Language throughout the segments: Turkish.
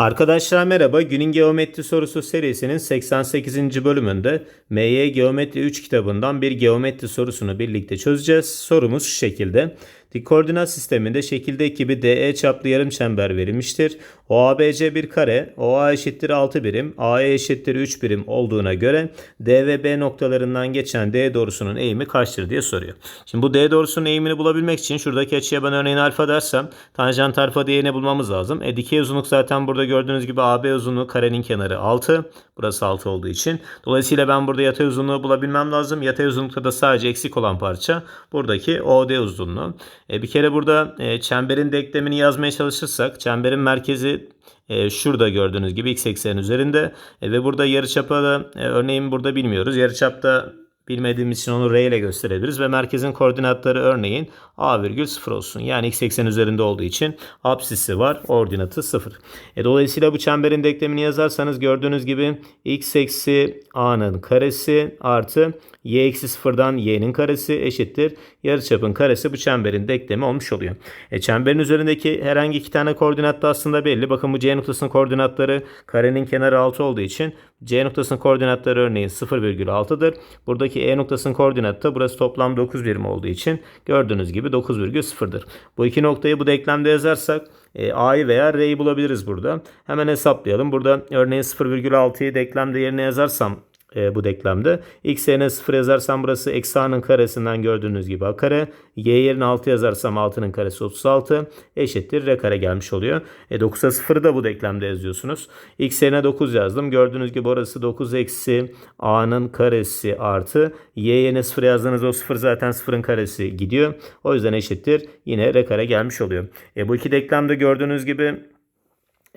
Arkadaşlar merhaba. Günün Geometri Sorusu serisinin 88. bölümünde MY Geometri 3 kitabından bir geometri sorusunu birlikte çözeceğiz. Sorumuz şu şekilde. Dik koordinat sisteminde şekilde ekibi DE çaplı yarım çember verilmiştir. OABC bir kare, OA eşittir 6 birim, AE eşittir 3 birim olduğuna göre D ve B noktalarından geçen D doğrusunun eğimi kaçtır diye soruyor. Şimdi bu D doğrusunun eğimini bulabilmek için şuradaki açıya ben örneğin alfa dersem tanjant alfa değerini bulmamız lazım. E dikey uzunluk zaten burada gördüğünüz gibi AB uzunluğu karenin kenarı 6. Burası 6 olduğu için. Dolayısıyla ben burada yatay uzunluğu bulabilmem lazım. Yatay uzunlukta da sadece eksik olan parça buradaki OD uzunluğu. E, bir kere burada e, çemberin denklemini yazmaya çalışırsak çemberin merkezi e, şurada gördüğünüz gibi x eksenin üzerinde E, ve burada yarıçapı da örneğin burada bilmiyoruz. Yarıçapta bilmediğimiz için onu r ile gösterebiliriz ve merkezin koordinatları örneğin a virgül 0 olsun. Yani x eksen üzerinde olduğu için apsisi var. Ordinatı 0. E, dolayısıyla bu çemberin denklemini yazarsanız gördüğünüz gibi x eksi a'nın karesi artı y eksi 0'dan y'nin karesi eşittir. Yarıçapın karesi bu çemberin denklemi olmuş oluyor. E, çemberin üzerindeki herhangi iki tane koordinat da aslında belli. Bakın bu c noktasının koordinatları karenin kenarı 6 olduğu için c noktasının koordinatları örneğin 0,6'dır. Buradaki e noktasının koordinatı burası toplam 9 birim olduğu için gördüğünüz gibi 9,0'dır. Bu iki noktayı bu denklemde yazarsak e, A'yı veya R'yi bulabiliriz burada. Hemen hesaplayalım. Burada örneğin 0,6'yı denklemde yerine yazarsam e, bu denklemde. X yerine 0 yazarsam burası eksi a'nın karesinden gördüğünüz gibi a kare. Y yerine 6 yazarsam 6'nın karesi 36 eşittir r kare gelmiş oluyor. E 9'a 0'ı da bu denklemde yazıyorsunuz. X yerine 9 yazdım. Gördüğünüz gibi orası 9 eksi a'nın karesi artı y yerine 0 yazdığınız o 0 zaten 0'ın karesi gidiyor. O yüzden eşittir yine r kare gelmiş oluyor. E bu iki denklemde gördüğünüz gibi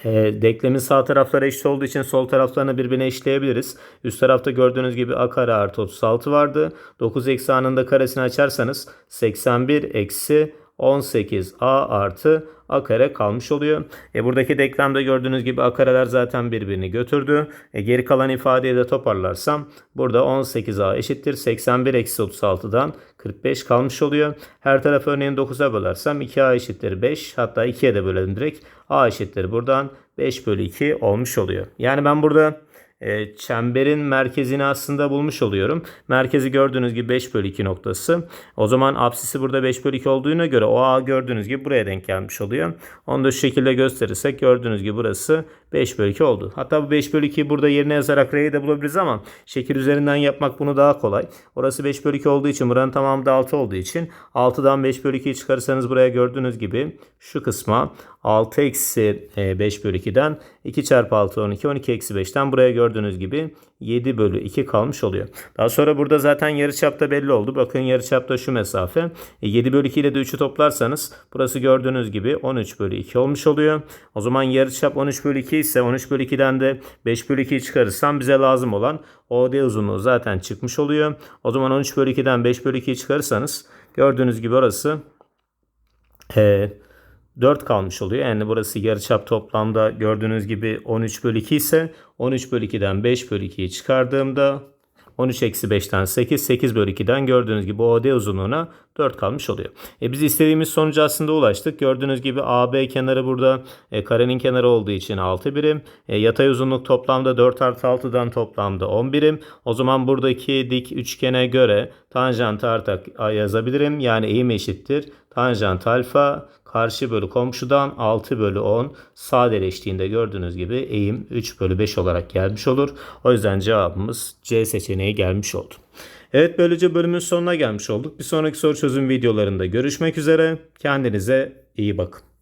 e, denklemin sağ tarafları eşit olduğu için sol taraflarını birbirine eşleyebiliriz. Üst tarafta gördüğünüz gibi a kare artı 36 vardı. 9 eksi a'nın da karesini açarsanız 81 eksi 18a artı a kare kalmış oluyor. E buradaki denklemde gördüğünüz gibi a kareler zaten birbirini götürdü. E geri kalan ifadeyi de toparlarsam burada 18a eşittir 81 eksi 36'dan 45 kalmış oluyor. Her tarafı örneğin 9'a bölersem 2a eşittir 5 hatta 2'ye de bölelim direkt. a eşittir buradan 5 bölü 2 olmuş oluyor. Yani ben burada e, çemberin merkezini aslında bulmuş oluyorum. Merkezi gördüğünüz gibi 5 bölü 2 noktası. O zaman apsisi burada 5 bölü 2 olduğuna göre o A gördüğünüz gibi buraya denk gelmiş oluyor. Onu da şu şekilde gösterirsek gördüğünüz gibi burası 5 bölü 2 oldu. Hatta bu 5 bölü 2'yi burada yerine yazarak R'yi de bulabiliriz ama şekil üzerinden yapmak bunu daha kolay. Orası 5 bölü 2 olduğu için buranın tamamı da 6 olduğu için 6'dan 5 bölü 2'yi çıkarırsanız buraya gördüğünüz gibi şu kısma 6 eksi 5 bölü 2'den 2 çarpı 6 12 12 eksi 5'ten buraya gördüğünüz gibi 7 bölü 2 kalmış oluyor. Daha sonra burada zaten yarıçapta belli oldu. Bakın yarıçapta şu mesafe. 7 bölü 2 ile de 3'ü toplarsanız burası gördüğünüz gibi 13 bölü 2 olmuş oluyor. O zaman yarıçap 13 bölü 2 ise 13 bölü 2'den de 5 bölü 2'yi çıkarırsam bize lazım olan OD uzunluğu zaten çıkmış oluyor. O zaman 13 bölü 2'den 5 bölü 2'yi çıkarırsanız gördüğünüz gibi orası e, 4 kalmış oluyor. Yani burası yarıçap toplamda gördüğünüz gibi 13 bölü 2 ise 13 bölü 2'den 5 bölü 2'yi çıkardığımda 13 eksi 5'ten 8, 8 bölü 2'den gördüğünüz gibi OD uzunluğuna 4 kalmış oluyor. E biz istediğimiz sonuca aslında ulaştık. Gördüğünüz gibi AB kenarı burada e, karenin kenarı olduğu için 6 birim. E, yatay uzunluk toplamda 4 artı 6'dan toplamda 10 birim. O zaman buradaki dik üçgene göre tanjant artı yazabilirim. Yani eğim eşittir. Tanjant alfa karşı bölü komşudan 6 bölü 10 sadeleştiğinde gördüğünüz gibi eğim 3 bölü 5 olarak gelmiş olur. O yüzden cevabımız C seçeneği gelmiş oldu. Evet böylece bölümün sonuna gelmiş olduk. Bir sonraki soru çözüm videolarında görüşmek üzere. Kendinize iyi bakın.